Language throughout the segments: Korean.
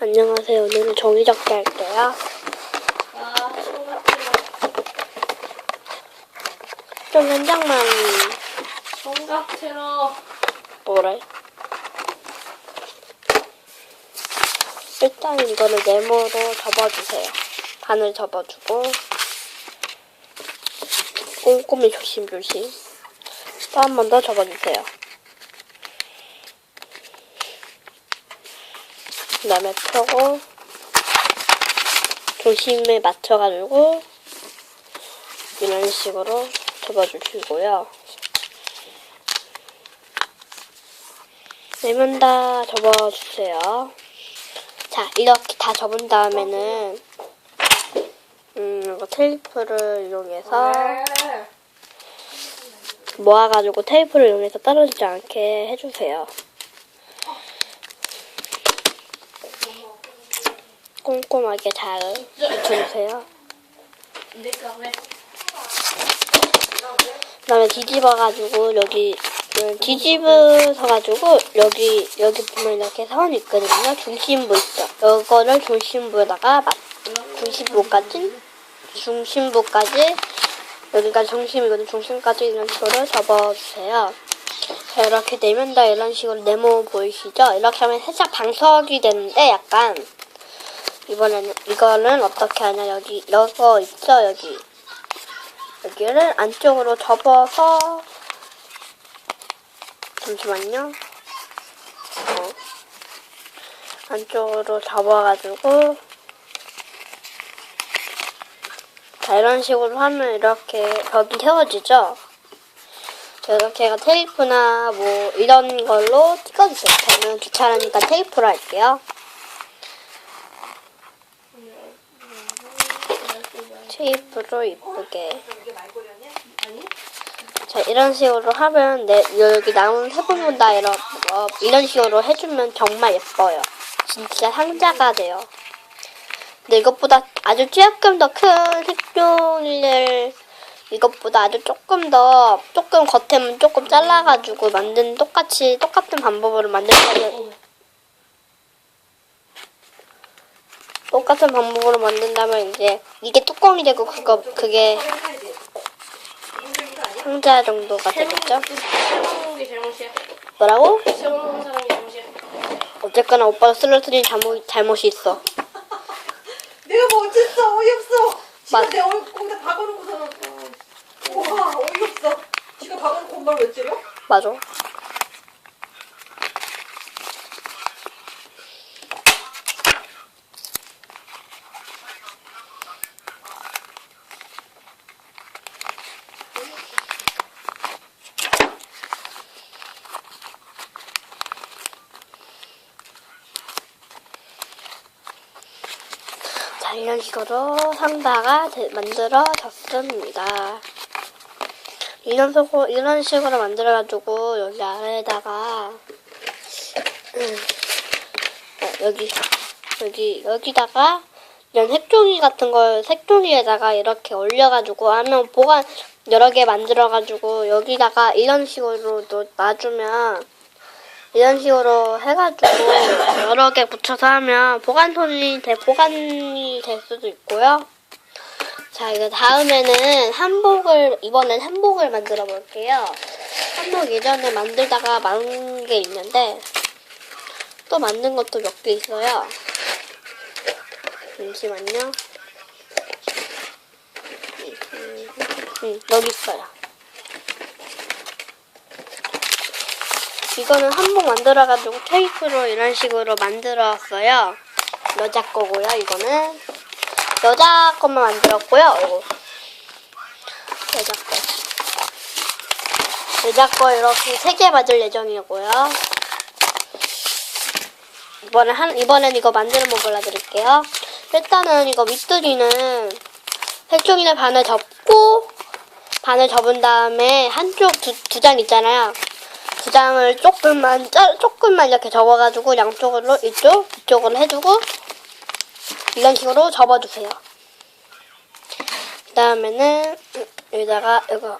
안녕하세요. 오늘은 종이접기 할게요. 아, 좀 현장만 총각처럼. 뭐래? 일단 이거를 네모로 접어주세요. 반을 접어주고 꼼꼼히 조심조심 또 한 번 더 접어주세요. 그 다음에 펴고 조심에 맞춰가지고 이런 식으로 접어주시고요. 네 면 다 접어주세요. 자, 이렇게 다 접은 다음에는 음, 이거 테이프를 이용해서 네. 모아가지고 테이프를 이용해서 떨어지지 않게 해주세요. 꼼꼼하게 잘 붙여주세요. 그 다음에 뒤집어가지고 여기 음, 뒤집어서가지고 여기 여기 보면 이렇게 선이 있거든요. 중심부 있죠. 이거를 중심부에다가 맞, 중심부까지 중심부까지 여기가 중심이거든. 중심까지 이런 식으로 접어주세요. 자 이렇게 내면 다 이런 식으로 네모 보이시죠? 이렇게 하면 살짝 방석이 되는데 약간 이번에는 이거는 어떻게 하냐 여기 이거 있죠 여기 여기를 안쪽으로 접어서 잠시만요. 어. 안쪽으로 접어가지고 자 이런 식으로 하면 이렇게 벽이 세워지죠. 자, 이렇게 테이프나 뭐 이런 걸로 찍어주세요. 저는 귀찮으니까 테이프로 할게요. 테이프로 이쁘게. 자 이런 식으로 하면 내 여기 나오는 세 부분 다 이런 어, 이런 식으로 해주면 정말 예뻐요. 진짜 상자가 돼요. 근데 이것보다 아주 조금 더 큰 색종이를 이것보다 아주 조금 더 조금 겉에만 조금 잘라가지고 만든 똑같이 똑같은 방법으로 만든다면 똑같은 방법으로 만든다면 이제 이게 뚜껑이 되고 그거 그게 상자 정도가 되겠죠? 뭐라고? 어쨌거나 오빠가 쓰러뜨린 잘못, 잘못이 있어. 내가 뭐 어쨌어 어이없어 지가 맞- 내 얼굴 거기다 박아놓고서 와 어이없어 지가 박아놓고 엄마를 왜 찌려? 맞아. 자, 이런 식으로 상자가 되- 만들어졌습니다. 이런 식으로, 이런 식으로 만들어가지고, 여기 아래에다가, 음, 어, 여기, 여기, 여기다가, 이런 색종이 같은 걸 색종이에다가 이렇게 올려가지고 하면 보관 여러 개 만들어가지고 여기다가 이런 식으로 또 놔주면 이런 식으로 해가지고 여러 개 붙여서 하면 보관손이 돼, 보관이 될 수도 있고요. 자, 이거 다음에는 한복을, 이번엔 한복을 만들어 볼게요. 한복 예전에 만들다가 망한 게 있는데, 또 만든 것도 몇 개 있어요. 잠시만요. 음, 음, 여기 있어요. 이거는 한복 만들어가지고 테이프로 이런 식으로 만들었어요. 여자 거고요, 이거는. 여자 것만 만들었고요. 이거. 여자 거. 여자 거 이렇게 세개 만들 예정이고요. 이번엔 한 이번엔 이거 만들어 먹으려 드릴게요. 일단은 이거 밑둥이는 색종이를 반을 접고 반을 접은 다음에 한쪽 두 두 장 있잖아요. 두 장을 조금만 짜, 조금만 이렇게 접어가지고 양쪽으로 이쪽 이쪽으로 해주고 이런 식으로 접어주세요. 그 다음에는 여기다가 이거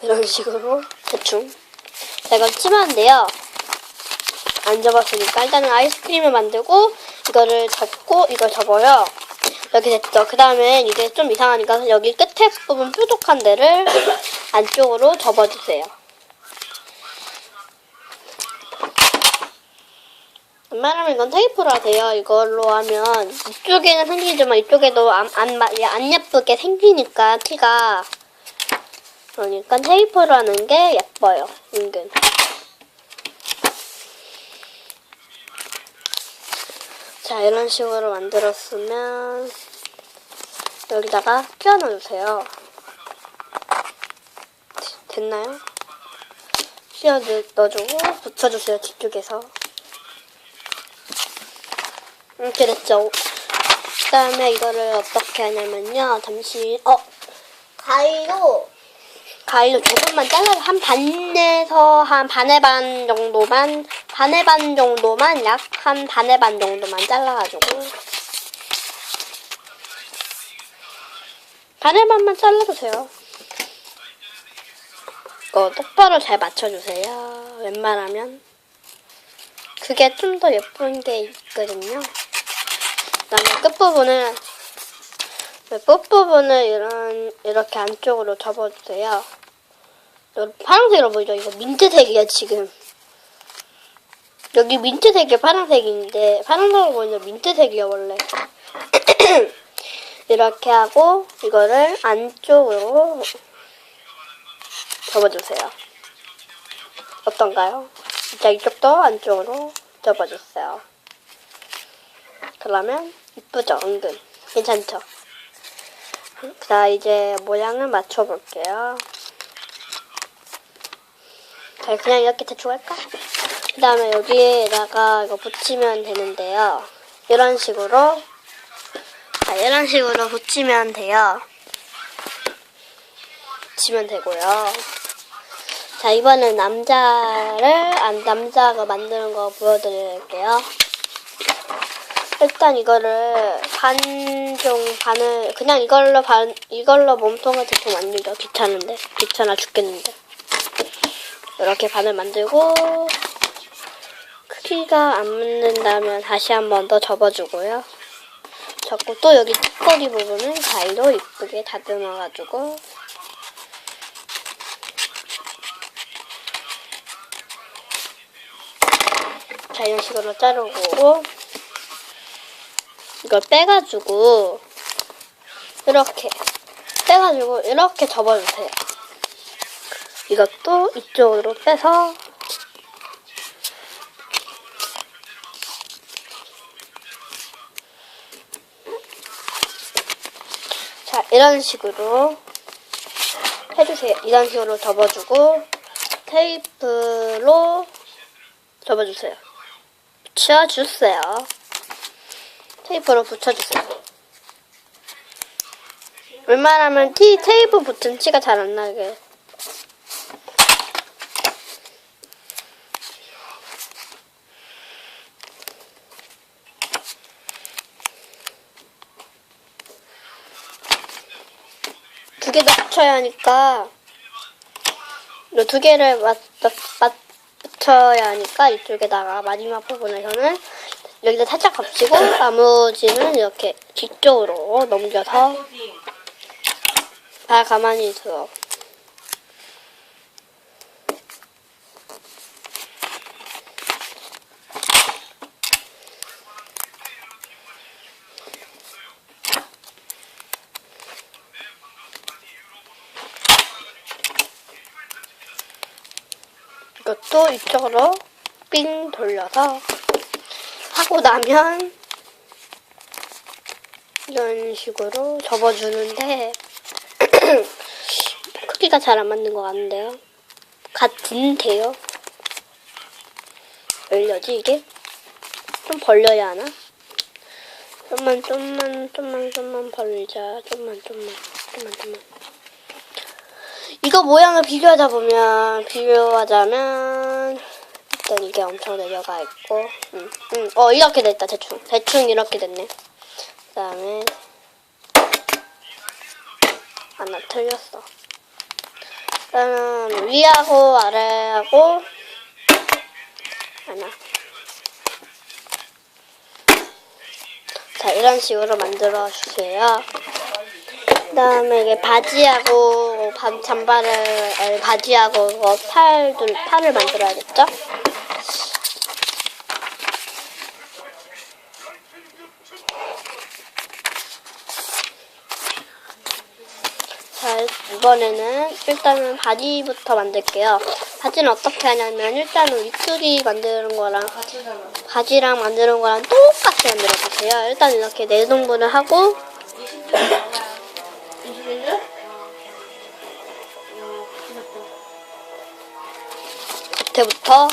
이런 식으로 대충 자 이걸 치면 안 접었으니까 일단은 아이스크림을 만들고 이거를 접고 이걸 접어요. 이렇게 됐죠. 그 다음에 이게 좀 이상하니까 여기 끝에 부분 뾰족한 데를 안쪽으로 접어주세요. 웬만하면 이건 테이프로 하세요. 이걸로 하면 이쪽에는 생기지만 이쪽에도 안, 안, 마- 안 예쁘게 생기니까 티가 그러니까 테이프로 하는 게 예뻐요. 은근. 자 이런 식으로 만들었으면 여기다가 끼워 넣어주세요. 됐나요? 끼워 넣- 넣어주고 붙여주세요 뒤쪽에서. 이렇게 됐죠. 그 다음에 이거를 어떻게 하냐면요. 잠시, 어, 가위로, 가위로 조금만 잘라서 한 반에서 한 반의 반 정도만, 반의 반 정도만, 약 한 반의 반 정도만 잘라가지고. 반의 반만 잘라주세요. 이거 똑바로 잘 맞춰주세요. 웬만하면. 그게 좀 더 예쁜 게 있거든요. 그다음에 끝부분을 네, 끝부분을 이런 이렇게 안쪽으로 접어주세요. 파란색으로 보이죠? 이거 민트색이야 지금. 여기 민트색이 파란색인데 파란색으로 보이는 민트색이야 원래. 이렇게 하고 이거를 안쪽으로 접어주세요. 어떤가요? 자 이쪽도 안쪽으로 접어주세요. 그러면 이쁘죠 은근 괜찮죠 자 이제 모양을 맞춰볼게요 자 그냥 이렇게 대충 할까 그 다음에 여기에다가 이거 붙이면 되는데요. 이런 식으로. 자 이런 식으로 붙이면 돼요. 붙이면 되고요. 자 이번엔 남자를 안 남자가 만드는 거 보여드릴게요. 일단 이거를 반종 반을 그냥 이걸로 반 이걸로 몸통을 대충 만들죠. 귀찮은데. 귀찮아 죽겠는데. 이렇게 반을 만들고 크기가 안 맞는다면 다시 한 번 더 접어주고요. 접고 또 여기 찌꺼기 부분은 가위로 이쁘게 다듬어가지고. 자 이런 식으로 자르고. 이걸 빼가지고 이렇게 빼가지고 이렇게 접어주세요. 이것도 이쪽으로 빼서 자 이런 식으로 해주세요. 이런 식으로 접어주고 테이프로 접어주세요. 붙여주세요. 테이프로 붙여주세요. 웬만하면 티 테이프 붙은 티가 잘 안 나게. 두 개다 붙여야 하니까 이 두 개를 맞, 맞, 맞 붙여야 하니까 이쪽에다가 마지막 부분에서는 여기다 살짝 겹치고 나머지는 이렇게 뒤쪽으로 넘겨서 다 가만히 있어. 이것도 이쪽으로 삥 돌려서 하고 나면 이런 식으로 접어주는데 크기가 잘 안 맞는 것 같은데요. 같은데요. 열려지 이게? 좀 벌려야 하나? 좀만 좀만 좀만 좀만 벌리자. 좀만 좀만 좀만 좀만. 이거 모양을 비교하다 보면 비교하자면 일단 이게 엄청 내려가 있고 음, 음. 어 이렇게 됐다 대충. 대충 이렇게 됐네. 그 다음에 하나 틀렸어. 그러면 위하고 아래하고 하나. 자 이런 식으로 만들어 주세요. 그 다음에 이게 바지하고 반 잠바를 바지하고 이거 팔들 팔을 만들어야겠죠? 자, 이번에는 일단은 바지부터 만들게요. 바지는 어떻게 하냐면 일단은 윗줄이 만드는 거랑 바지랑 만드는 거랑 똑같이 만들어 주세요. 일단 이렇게 네 등분을 하고 겉에부터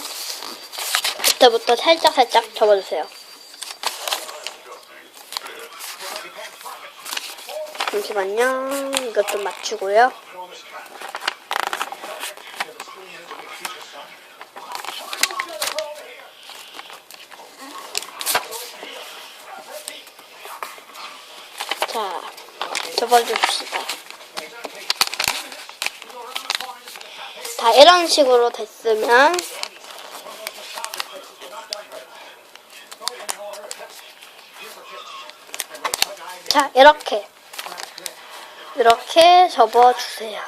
겉에부터 살짝 살짝 접어주세요. 잠시만요. 이것 좀 맞추고요. 자, 접어줍시다. 자, 이런 식으로 됐으면 자, 이렇게 이렇게 접어주세요.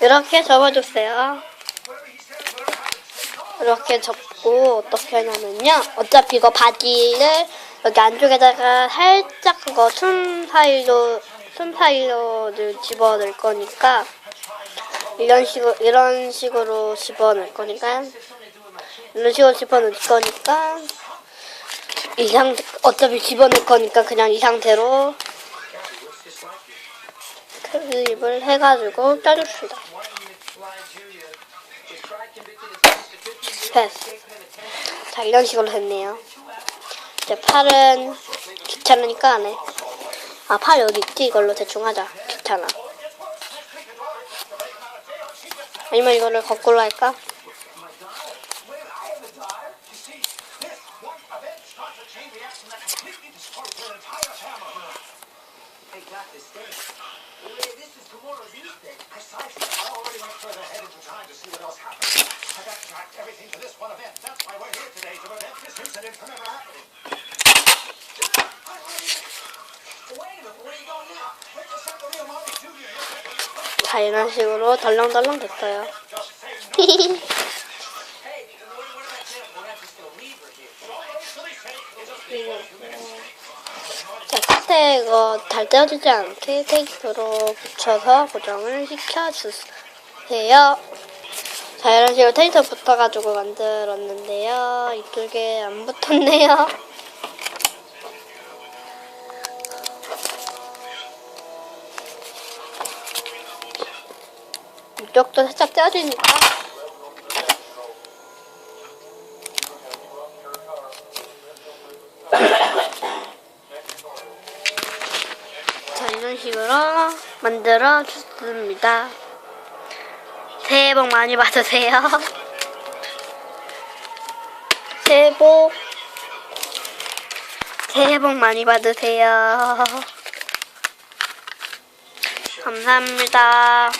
이렇게 접어주세요. 이렇게 접고 어떻게 하냐면요. 어차피 이거 바지를 여기 안쪽에다가 살짝 그거 틈 사이로 틈 사이로를 집어 넣을 거니까 이런 식으로 이런 식으로 집어넣을 거니까 이런 식으로 집어넣을 거니까 이 상태 어차피 집어넣을 거니까 그냥 이 상태로 클립을 해가지고 짜줍시다. 됐어. 자 이런 식으로 됐네요. 이제 팔은 귀찮으니까 안 해. 아 팔 여기 있지 이걸로 대충 하자. 귀찮아. 아니면 이거를 거꾸로 할까? 자 이런 식으로 덜렁덜렁 됐어요. 자 끝에 이거 잘 떼어지지 않게 테이프로 붙여서 고정을 시켜주세요. 자 이런 식으로 테이프 붙어가지고 만들었는데요. 이쪽에 안 붙었네요. 이쪽도 살짝 떼어지니까 자 이런 식으로 만들어 줬습니다. 새해 복 많이 받으세요. 새해 복 새해 복 많이 받으세요. 감사합니다.